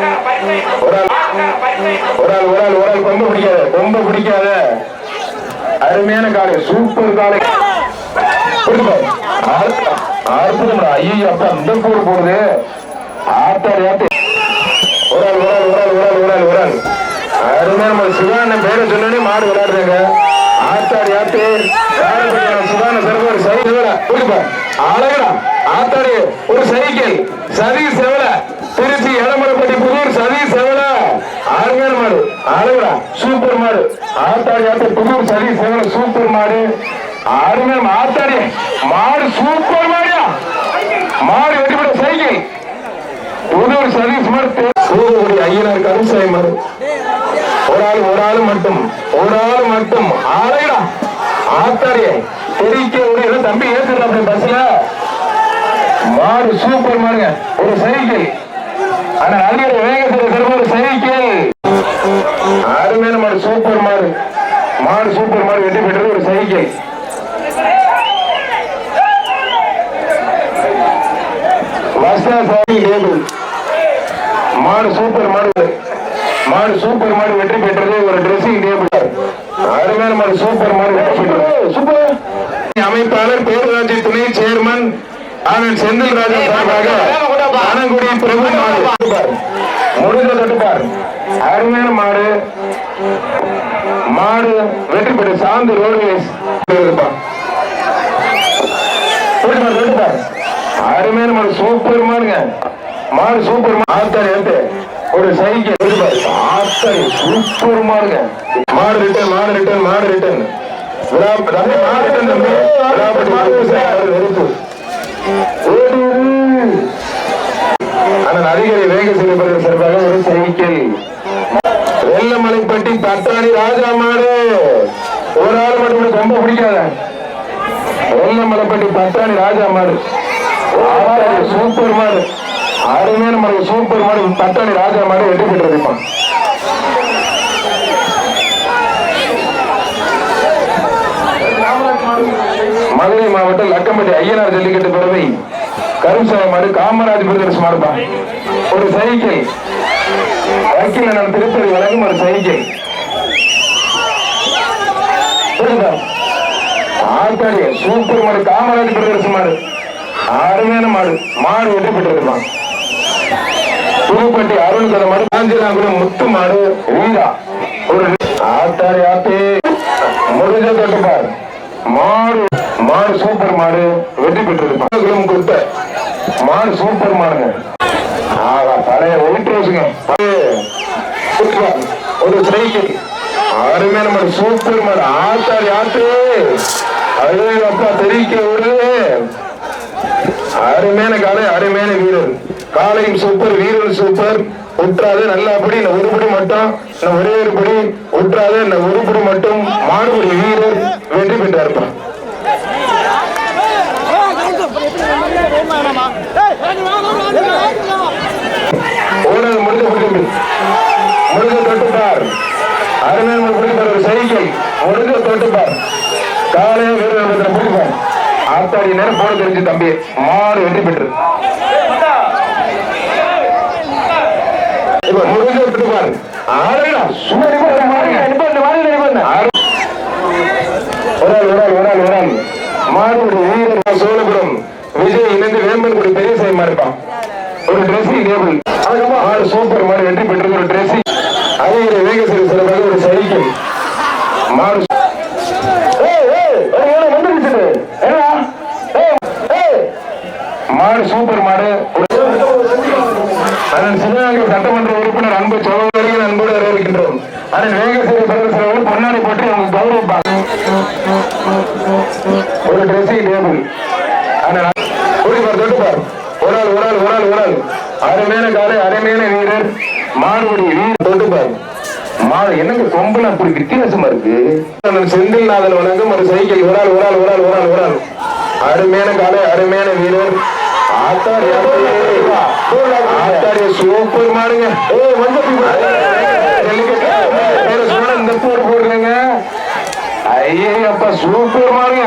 ஒரு ஆள் ஒரு ஆள் ஒரு ஆள். ஒரு ஆள் கொம்ப பிடிக்காத. கொம்ப பிடிக்காத அருமையான காலை சூப்பர் காலை அற்புதம் ஐயோ அப்பா இந்த கூறு போடுது. ஆத்தாடி ஆத்து. ஒரு ஆள் ஒரு ஆள் ஒரு ஆள் ஒரு ஆள் ஒரு ஆள் அருமையான நம்ம சிவான பேரை சொன்னோடனே மாடு விளையாடுறாங்க. ஆத்தாடி ஆத்து. சிவான சிறப்பு சரி சிவல கொடுப்பா அழகடா ஆத்தாடி ஒரு சைக்கிள். சதி செவல. திருச்சி எடமலைப்பட்டி அருமையான மாடு அழகடா சூப்பர் மாடு. ஆத்தாடி ஆத்து புதூர் சதி செவல சூப்பர் மாடு. அருமையான ஆத்தாடி. மாடு சூப்பர் மாடியா மாடு வெட்டிப்பட சைக்கிள். புதூர் சர்வீஸ் மாதிரி சூரியகுடி ஐயனார் கருசாய் மாதிரி ஒரு ஆள் ஒரு ஆள் மட்டும். ஒரு ஆள் மட்டும். ஆளைடா ஆத்தாடியே தெரிவிக்க முடியல தம்பி ஏத்துடா அப்படி பஸ்ல. மாடு சூப்பர் மாடுங்க. ஒரு சைக்கிள். ஆனா அடியோட வேகத்தில் சிறப்பு ஒரு சைக்கிள். வஸ்தா சாமி டேபிள் மாடு சூப்பர் மாடு. மாடு சூப்பர் மாடு வெற்றி பெற்றது ஒரு ட்ரெஸ்ஸிங் டேபிள் அருமையான மாடு சூப்பர் மாடு வெற்றி பெற்றது. சூப்பர். அமைப்பாளர் பேரூராட்சி துணை சேர்மன் ஆனந்த் செந்தில் ராஜன் சார்பாக ஆனங்குடி பிரபு மாடு. முடிந்த தொட்டுப்பார். அருமையான மாடு. மாடு வெற்றி பெற்ற சாந்து ரோடுவேஸ் அருமையான மாடு சூப்பர் மாடுங்க. மாடு சூப்பர் ஒரு சைக்கிள் சூப்பர் மாடுங்க. மாடு மாடு மாடு ரிட்டன் தம்பி. வேக செய்யப்படுகிற சிறப்பாக ஒரு சைக்கிள் வெள்ளமலைப்பட்டி பட்டாணி ராஜா மாடு. ஒரு ஆள் மட்டும் ரொம்ப பிடிக்காத. ஒன்னமலைப்பட்டி பட்டாணி ராஜா மாடு. சூப்பர் மாடு. அருமையான மாடு சூப்பர் மாடு பட்டாணி ராஜா மாடு வெற்றி பெற்றிருப்பான் மதுரை மாவட்டம் லக்கம்பட்டி ஐயனார் ஜல்லிக்கட்டு பிறவை கருசாய மாடு காமராஜ் பிரதர்ஸ் மாடுப்பா. ஒரு சைக்கிள். வக்கீல் நான் திருப்பதி வழங்கும் ஒரு சைக்கிள். புரியுதா? ஆத்தாடி சூப்பர் மாடு காமராஜ் மாடு. அருமையான மாடு. மாடு வெற்றி பெற்றிருப்பான் புதுப்பட்டி அருண் கதை மாடு முத்து மாடு வீரா. ஒரு ஆத்தாடி ஆத்தி. முடிஞ்ச தொட்டுப்பார் மாடு மாடு சூப்பர் மாடு வெற்றி பெற்றிருப்பான் கொடுத்த மாடு சூப்பர் மாடுங்க. ஆகா பழைய ஒயிட் ரோஸுங்க. ஒரு சைக்கிள் அருமையான மாடு சூப்பர் மாடு ஆத்தாடி ஆத்து. அழகு அப்பா தெரிவிக்க ஒரு அருமையான காலை அருமையான வீரர் காலையும் சூப்பர் வீரர் சூப்பர். உற்றாது நல்லபடி இந்த உருப்படி மட்டும். இந்த ஒரே ஒரு படி உற்றாது இந்த உருப்படி மட்டும். மாடுபடி வீரர் வெற்றி பெற்றார்ப்பா ஓடுறது முடிஞ்ச முடிஞ்சு அருமையான முடிப்பார் ஒரு செய்கை முடிஞ்ச தொட்டுப்பார் காலையில வீரர்கள் முடிப்பார் ஆத்தாடி நேரம் போட தெரிஞ்சு தம்பி மாடு வெற்றி பெற்று இப்ப முடிஞ்ச தொட்டுப்பார் ஆறுடா சும்மா ஒரு ஆள் ஒரு ஆள் ஒரு ஆள் ஒரு ஆள். மாடுபடி வீரர் சோழபுரம் விஜய் இணைந்து வேம்பன் பெரிய பெரிய மாதிரி இருப்பான். ஒரு ட்ரெஸ்ஸிங் டேபிள் ஆறு சூப்பர் மாதிரி வெற்றி பெற்று ஒரு ட்ரெஸ்ஸிங் அதிக வேக சிறு சிறப்பாக ஒரு சைக்கிள் மாறு மாடு சூப்பர் மாடு. அதன் சிவகங்கை சட்டமன்ற உறுப்பினர் அன்பு சோழர்கள் அன்போடு வரவேற்கின்றோம். அதன் வேக சிறு பிரதேசங்கள் பொன்னாடி போட்டு அவங்க கௌரவிப்பாங்க. ஒரு டிரெஸ்ஸிங் டேபிள் தொட்டுப்பார் தொட்டுப்பார் ஒரு ஆள் ஒரு ஆள் ஒரு ஆள் ஒரு ஆள். அருமையான காலை அருமையான வீரர். மாடுபடி வீரர். தொட்டுப்பார் மாடு என்னங்க கொம்புல அப்படி வித்தியாசமா இருக்கு? செந்தில் நாதன் வழங்கும் ஒரு சைக்கிள் ஒரு ஆள் ஒரு ஆள் ஒரு ஆள் ஒரு ஆள் ஒரு ஆள். அருமையான காலை அருமையான வீரர். ஆத்தாடி ஆத்தாடி. சூப்பர் மாடுங்க ஏய் வந்து இந்த போர் போடுறேங்க. ஐயே அப்பா சூப்பர் மாடுங்க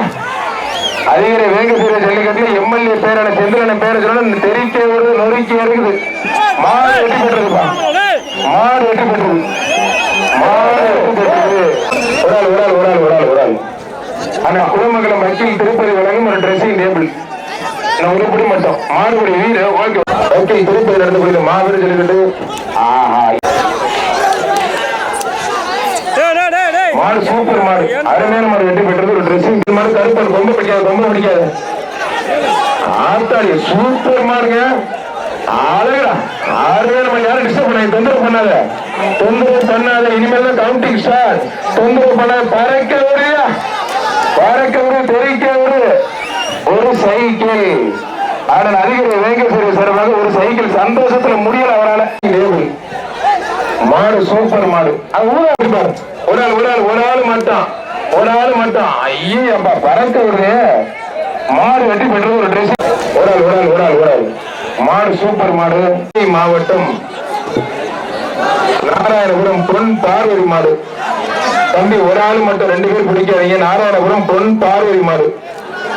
அதிகாரி வேகசீர ஜல்லிக்கட்டுல எம்எல்ஏ பேரான செந்திரன பேரை சொன்னா தெரிக்க வருது நொறுக்கி இருக்குது. மாடு வெட்டி உடால் உடால் உடால் உடால் உடால் ஆனா குலமங்கலம் வக்கீல் திருப்பதி வழங்கும் ஒரு ட்ரெஸ்ஸிங் டேபிள் நான் உருப்படி மட்டும் மாறுபடி வீடு ஓகே வக்கீல் திருப்பதி நடந்து போயிடும் மாவீடு சொல்லிக்கிட்டு மாடு சூப்பர் மாடு அருமையான மாடு வெற்றி பெற்றது ஒரு ட்ரெஸ்ஸிங் மாடு கருப்பன் ரொம்ப பிடிக்காது ரொம்ப பிடிக்காது ஆத்தாடி சூப்பர் மாடுங்க அழகா ஆறு மணி நேரம் டிஸ்டர்ப் பண்ணாங்க தொந்தரவு பண்ணாத தொந்தரவு பண்ணாத இனிமேல் தான் கவுண்டிங் ஸ்டார் தொந்தரவு பண்ணாத பறக்க விடுயா பறக்க விடு தெரிக்க விடு. ஒரு சைக்கிள் ஆனால் அதிகாரி வேங்கேஸ்வரி சார்பாக ஒரு சைக்கிள் சந்தோஷத்துல முடியல அவரால. மாடு சூப்பர் மாடு. அது ஊரா இருப்பார் ஒரு ஆள் ஒரு ஆள் ஒரு ஆள் மட்டும். ஒரு ஆள் மட்டும். ஐயே அப்பா பறக்க விடுறே மாடு வெட்டி பெற்றது ஒரு ட்ரெஸ் ஒரு ஆள் ஒரு ஆள் ஒரு ஆள் ஒரு ஆள். மாடு சூப்பர் மாடு. மாவட்டம் நாராயணபுரம் பொன் பார்வதி மாடு. தம்பி ஒரு ஆள் மட்டும் ரெண்டு பேர் பிடிக்காதீங்க. நாராயணபுரம் பொன் பார்வதி மாடு.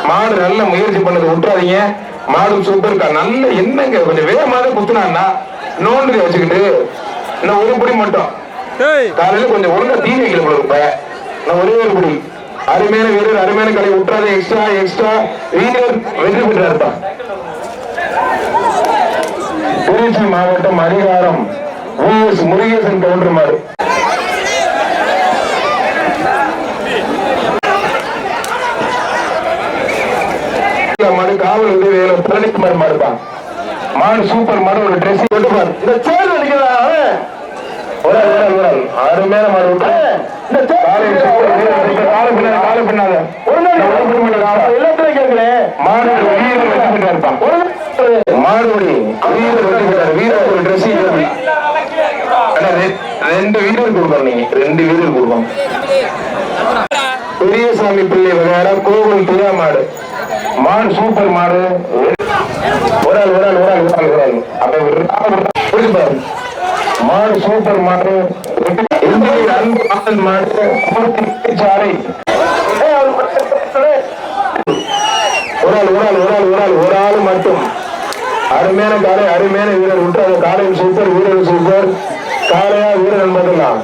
மாடு நல்ல முயற்சி பண்ணது. விட்டுறாதீங்க மாடு சூப்பர் நல்ல என்னங்க கொஞ்சம் வேகமாக தான் குத்துனான்னா நோண்டு வச்சுக்கிட்டு. இன்னும் ஒரு பிடி மட்டும். காலையில கொஞ்சம் ஒழுங்கா தீ வைக்கல போல இருப்ப. நான் ஒரே ஒரு பிடி அருமையான வீரர் அருமையான கலை. விட்டுறாத எக்ஸ்ட்ரா எக்ஸ்ட்ரா வீரர் வெற்றி பெற்றா இருப்பான் திருச்சி மாவட்டம் அதிகாரம். விஎஸ் முருகேசன் கவுண்டர் மாடு. காவல் பழனிக்குமார் மாடுப்பான் மாடு சூப்பர் மாடு ஒரு ட்ரெஸ் கொண்டு பாரு. இந்த சேர் அடிக்கிறா ஒரு ஆள், ஒரு ஆள், ஒரு ஆள். அருமையான மாடு விட்டு. இந்த காலை அடிக்க, காலை பின்னால, ஒரு. மாடு வீரர் வெற்றி பெற்றா இருப்பான். மாடுபடி வீரர் வெற்றி பெற்றார். வீரர் ஒரு dress ஏறி. அண்ணா, ரெ- ரெண்டு வீரர் கொடுக்கணும் நீங்க. ரெண்டு வீரர் கொடுக்கணும் பெரியசாமி பிள்ளை விளையாட கோவில் துணா மாடு. மாடு சூப்பர் மாடு. ஒரு ஆள் ஒரு ஆள் ஒரு ஆள் ஒரு ஆள் ஒரு ஆள். அப்ப பாரு. மாடு சூப்பர் மாடு. அன்பு ஆள் மாடு. மூர்த்தி சாலை ஒரு ஆள் ஒரு ஆள் ஒரு ஆள் ஒரு ஆள் ஒரு ஆள் மட்டும். அருமையான காலை அருமையான வீரர். விட்டு காலையும் சூப்பர் வீரர் சூப்பர். காலையா வீரர் மட்டும்தான்.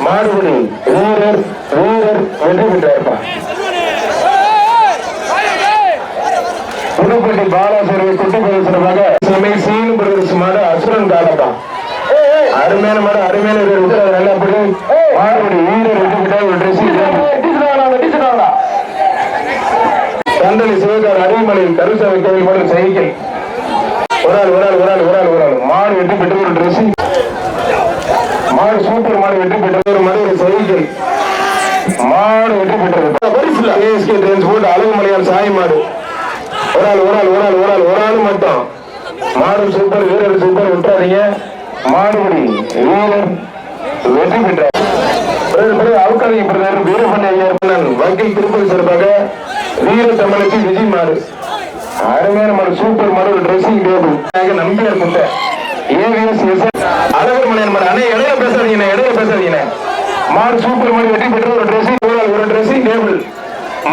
மாடுபடி. வீரர் வீரர் வெற்றி பெற்றாருப்பான் புதுப்பட்டி பாலாசுரை குட்டி பிரதேசமாக சீனு பிரதேச மாடு அசுரன் காலப்பா அருமையான மாடு அருமையான வீரர் விட்டு நல்லா அப்படி மாடுபடி வீரர் விட்டு விட்டா ஒரு ட்ரெஸ் தந்தளி சிவகார் அருவிமலை கருசாமி கோவில் ஒரு ஆள் ஒரு ஆள் ஒரு ஆள் ஒரு ஆள் ஒரு ஆள். மாடு வெட்டி பெற்று ஒரு ட்ரெஸ் மாடு சூப்பர் மாடு வெட்டி பெற்ற ஒரு மாடு ஒரு சைக்கிள் மாடு வெற்றி பெற்றது ஏஎஸ்கே டிரான்ஸ்போர்ட் அழகுமலையான் சாய் மாடு. ஒரு ஆள் ஒரு ஆள் ஒரு ஆள் ஒரு ஆள் ஒரு ஆள் மட்டும். மாடு சூப்பர் வீரர் சூப்பர் விட்டுறாதீங்க. மாடுபடி வீரர் வெற்றி பெற்றார். பிறகு அவுக்காதீங்க பிரதர் வீரபண்ண ஐயர் வக்கீல் திருப்பதி சிறப்பாக வீர தமிழுக்கு விஜய் மாடு. அருமையான நம்ம super model dressing table Nambiar குட்டை ஏவிஎஸ் எஸ் அழகர் மணி மாடு அண்ணே இடையில பேசாதீங்க இடையில பேசாதீங்க மாடு சூப்பர் மாடு வெற்றி பெற்ற ஒரு ட்ரெஸ்ஸிங் ஒரு ட்ரெஸ்ஸிங் டேபிள்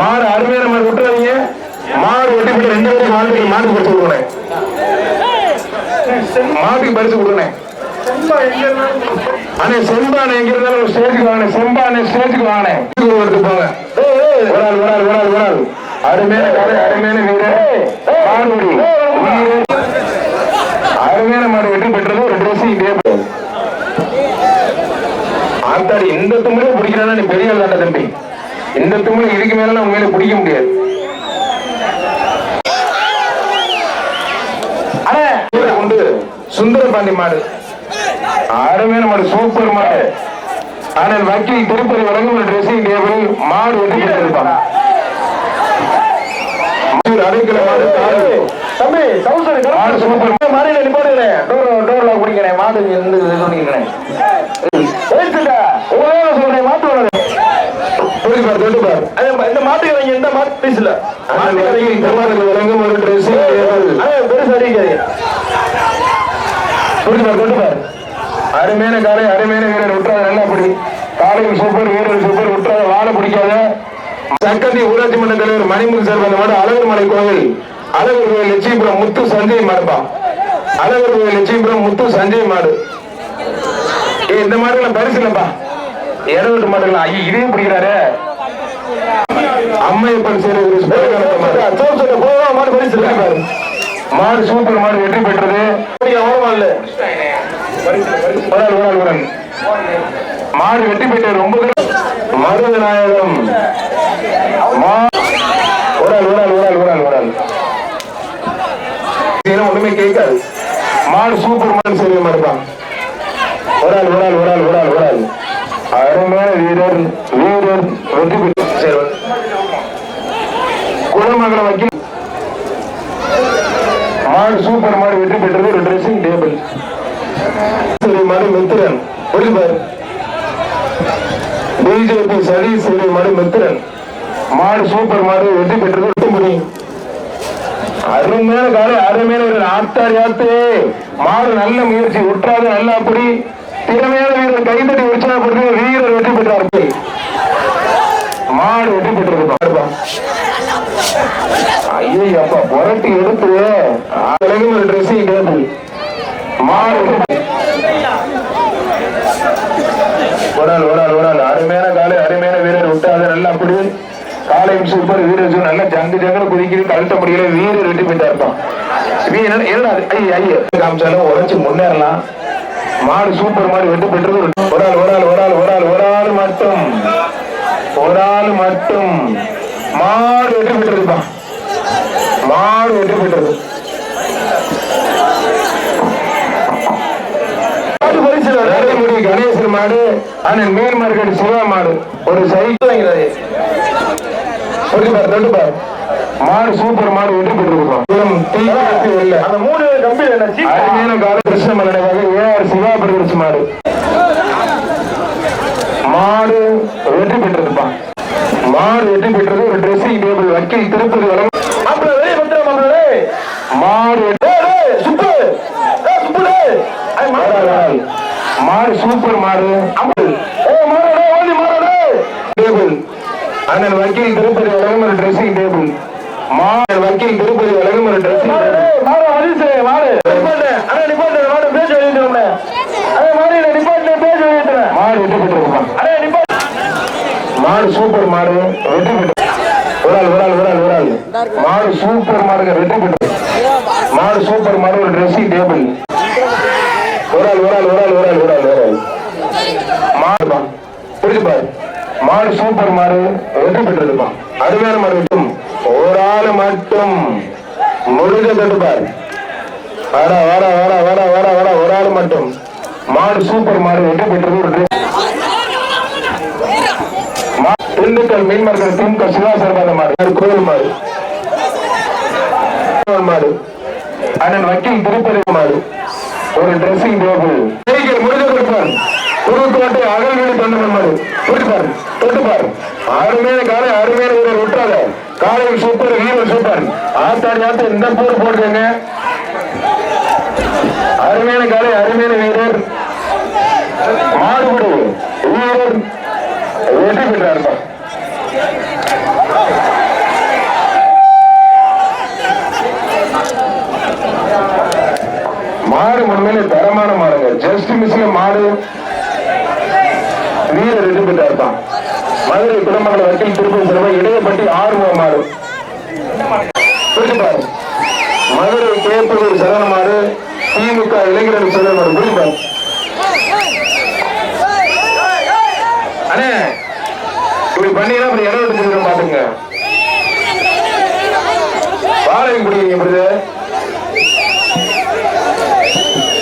மாடு அருமையான நம்ம விட்டுறாதீங்க மாடு வெட்டி பெற்ற ரெண்டு பேரும் மாடு மாடு பரிசு கொடுக்கணும். மாட்டுக்கு பரிசு கொடுக்கணும். அண்ணே செம்பானே எங்க இருந்தாலும் ஒரு ஸ்டேஜுக்கு வாங்க செம்பானே ஸ்டேஜுக்கு வாங்க. ஒரு ஆள் ஒரு ஆள் ஒரு ஆள் ஒரு ஆள். அருமையான கதை அருமையான வீரர். அருமையான மாடு வெற்றி பெற்றது ஒரு ட்ரெஸ்ஸிங் டேபிள் ஆத்தாடி இந்த தும்முலே பிடிக்கிறானா நீ பெரிய ஆள் தம்பி. இந்த தும்முல இதுக்கு மேல உண்மையில பிடிக்க முடியாது. கொண்டு சுந்தர பாண்டி மாடு. அருமையான மாடு சூப்பர் மாடு. ஆனால் வக்கீல் திருப்பதி வழங்கும் ஒரு ட்ரெஸ்ஸிங் டேபிள் மாடு வெற்றி பெற்றிருப்பாங்க அடைக்கல மாடு காடு. தம்பி சவுசரி மாடு சூப்பர் மாறியில நிப்பாடுகிறேன் டோர் டோர்ல குடிக்கிறேன். மாடு இருந்து இது பண்ணிக்கிறேன். ஏத்துடா உங்களே சொல்றேன் மாட்டு வளரு தொட்டு பார் தொட்டு பார். அது இந்த மாட்டுக்கு வாங்கி இந்த மாட்டு பீஸ்ல வழங்கும் ஒரு அது பெருசு அறிவிக்காது தொட்டு பார் தொட்டு பார். அருமையான காலை அருமையான வீரர் விட்டுறாத நல்லா அப்படி காலையும் சூப்பர் வீரர் சூப்பர் விட்டுறாத வாழை பிடிக்காத சக்கத்தி ஊராட்சி மன்ற தலைவர் மணிமுத்து சார் அந்த மாடு அழகர் மலை கோயில் அழகர் கோயில் லட்சுமிபுரம் முத்து சஞ்சய் மாடுப்பா. அழகர் கோயில் லட்சுமிபுரம் முத்து சஞ்சய் மாடு. ஏய் இந்த மாடுகளை பரிசு இல்லப்பா இருபது மாடுகளா ஐயோ இதையும் பிடிக்கிறாரு. அம்மையப்பன் சேரி மாடு. பரிசு பாரு மாடு சூப்பர் மாடு வெற்றி பெற்றது. மாடு வெற்றி பெற்றது ரொம்ப மருதநாயகம் மா- ஒரு ஆள், ஒரு ஆள், ஒரு ஆள், ஒரு ஆள், ஒரு ஆள். இதெல்லாம் ஒண்ணுமே கேட்காது மாடு சூப்பர் மேன் செய்ய மாட்டான் ஒரு ஆள் ஒரு ஆள் ஒரு ஆள் ஒரு ஆள் ஒரு ஆள். அருமையான வீரர் வீரர் வெற்றி பெற்று சரி குலமங்கல வக்கீல். மாடு சூப்பர் மாடு வெற்றி பெற்றது ஒரு ட்ரெஸ்ஸிங் டேபிள் சரி மாடு மித்திரன் புரியுது பிஜேபி சதீஷ் சரி மாடு மித்திரன். மாடு சூப்பர் மாடு வெற்றி பெற்றது அருமையான காலை அருமையான ஒரு ஆத்தார் யாத்து. மாடு நல்ல முயற்சி உற்றாத நல்ல அப்படி திறமையான வீரர் கைதட்டி உற்சாகப்படுத்தி வீரர் வெற்றி பெற்றார்கள் மாடு வெற்றி பெற்றிருக்கு ஐயோ அப்பா புரட்டி எடுத்து. அழகும் ஒரு ட்ரெஸ்ஸையும் கேட்டு மாடு ஒரு ஆள் ஒரு ஆள் ஒரு ஆள் அருமையான காலை அருமையான வீரர் விட்டாத நல்லா அப்படி காலையும் சூப்பர் வீரர் சூப்பர் நல்ல ஜங்கு ஜங்கல குதிக்கிது கழுத்த முடியல வீரர் ரெண்டு பெற்றாருப்பான் இருக்கும். அது? ஐய காமிச்சாலும் உழைச்சு முன்னேறலாம். மாடு சூப்பர் மாடு வெட்டு பெற்றது ஒரு ஆள் ஒரு ஆள் ஒரு ஆள் ஒரு ஆள் ஒரு ஆள் மட்டும். ஒரு ஆள் மட்டும். மாடு வெட்டு பெற்றதுப்பா. மாடு வெட்டு பெற்றது. மாடு கணேசன் மாடு அண்ணன் மீன் மார்க்கெட் சிவா மாடு. ஒரு சைக்கிள் வாங்கிறது பாரு பாரு மாடு சூப்பர் மாடு வெற்றி பெற்றிருக்கோம். அந்த மூணு கம்பி அருமையான கால ஏஆர் சிவா மாடு. மாடு வெற்றி பெற்றதுப்பா மாடு வெற்றி பெற்றது ஒரு ட்ரெஸ்ஸிங் டேபிள் வக்கீல் திருப்பதி வளம். மாடு மாடு, சூப்பர் மாடு, டேய், ஓடி மாடு, டேய். டேபிள் அண்ணன் வக்கீல் திருப்பதி வழங்கும் ஒரு ட்ரெஸ்ஸிங் டேபிள் மாடு வக்கீல் திருப்பதி வழங்கும் ஒரு ட்ரெஸ்ஸிங் மாடு சூப்பர் மாடு. வெற்றி பெற்று ஒரு ஆள் ஒரு ஆள் மாடு சூப்பர் மாடுங்க வெற்றி பெற்று மாடு சூப்பர் மாடு ஒரு ட்ரெஸ்ஸிங் டேபிள் ஒரு ஆள் ஒரு ஆள் ஒரு ஆள் மாடுப்பா. புரியுது பாரு மாடு சூப்பர் மாடு வெற்றி பெற்றதுப்பா அருமையான மாடு மட்டும் ஒரு ஆள் மட்டும். முழுக தட்டுப்பார். வர வர வர வர வர வர ஒரு ஆள் மட்டும். மாடு சூப்பர் மாடு வெற்றி பெற்றது திண்டுக்கல் மீன் மார்க்கெட் திமுக சிவா சர்பாத மாடு. கோவில் கோயில் மாடு. மாடு. அண்ணன் வக்கீல் திருப்பதி மாடு. ஒரு ட்ரெஸ்ஸிங் டேபிள் சைக்கிள் முடிஞ்ச கொடுப்பார் குறுக்கோட்டை அகல் வீடு தொண்டமன் மாடு கொடுப்பார் தொட்டுப்பார் அருமையான காலை அருமையான வீரர் விட்டாத காலை சூப்பர் வீரர் சூப்பர் ஆத்தாடி ஆத்த இந்த போர் போடுறீங்க. அருமையான காலை அருமையான வீரர். மாடுபடு வீரர். வெற்றி பெற்றார்ப்பா மாடு உண்மையிலே தரமான மாடுங்க. ஜஸ்ட் மிஸ்ல மாடு. வீரர் வெற்றி பெற்றார்ப்பா மதுரை குடமங்கல வக்கீல் திருப்பதி சிறுவை இடையப்பட்டி ஆறுமுக மாடு மதுரை கேப்பூர் சரணமாறு திமுக இளைஞர்கள் சரணமாறு மாடு அண்ணே இப்படி பண்ணீங்கன்னா அப்புறம் இடம் விட்டு பாத்துங்க வாடகை குடிக்கிறீங்க பிரதர்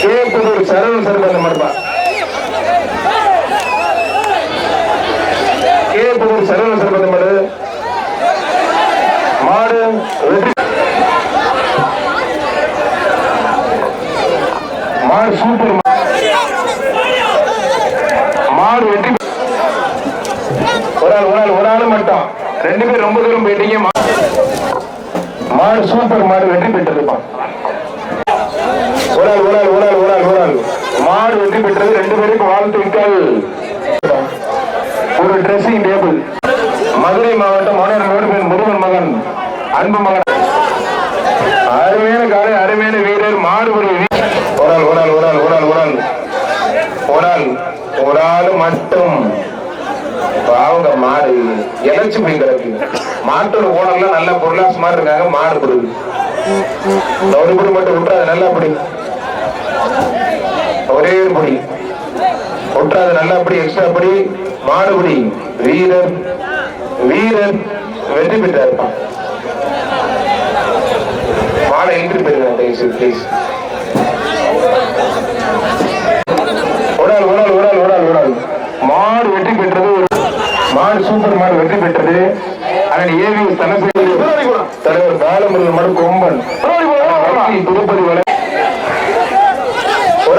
கேப்பூர் சரவண சரபந்த மாடுப்பா கேப்பூர் சரவண சரபந்த மாடு மாடு மாடு சூப்பர் மாடு வெற்றி ஒரு ஆள் ஒரு ஆள் ஒரு ஆள் மட்டும். ரெண்டு பேர் ரொம்ப தூரம் போயிட்டீங்க. மா- மாடு சூப்பர் மாடு வெற்றி பெற்றிருப்பான். ஒரு ஆள் ஒரு ஆள் ஒரு ஆள் ஒரு ஆள் ஒரு ஆள். மாடு வெற்றி பெற்றது ரெண்டு பேருக்கு வாழ்த்துக்கள். ஒரு ட்ரெஸ்ஸிங் டேபிள் மதுரை மாவட்டம் மாநகரோடு பேர் முருகன் மகன் அன்பு மகன். அருமையான காலை அருமையான வீரர் மாடு ஒரு வீ- ஒரு ஆள் ஒரு ஆள் ஒரு ஆள் ஒரு ஆள் ஒரு ஆள் ஒரு ஆள் மட்டும். அவங்க மாடு. எதாச்சும் போய் கிடக்கு. மாட்டோட ஓனர்லாம் நல்ல பொருளாசு மாதிரி இருக்காங்க மாடு கொடுக்கு ஒரு மட்டும் விட்டுறாது நல்லா படி. ஒரே ஒரு படி விட்டுறாது நல்லா படி எக்ஸ்ட்ரா படி. மாடுபடி வீரர் வீரர் வெற்றி பெற்றார். மாடை என்ட்ரி பெறுங்க ப்ளீஸ் உடால் உடால் உடால் உடால் உடால் மாடு வெற்றி பெற்றது மாடு சூப்பர் மாடு வெற்றி பெற்றது. அதன் ஏவி தனசேகர் தலைவர் பாலமுருகன் மாடு கொம்பன். திருப்பதி வரை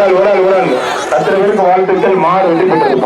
ஆள் ஒரு ஆள். அத்தனை பேருக்கு வாழ்த்துக்கள் மாடு வெற்றி பெற்றது.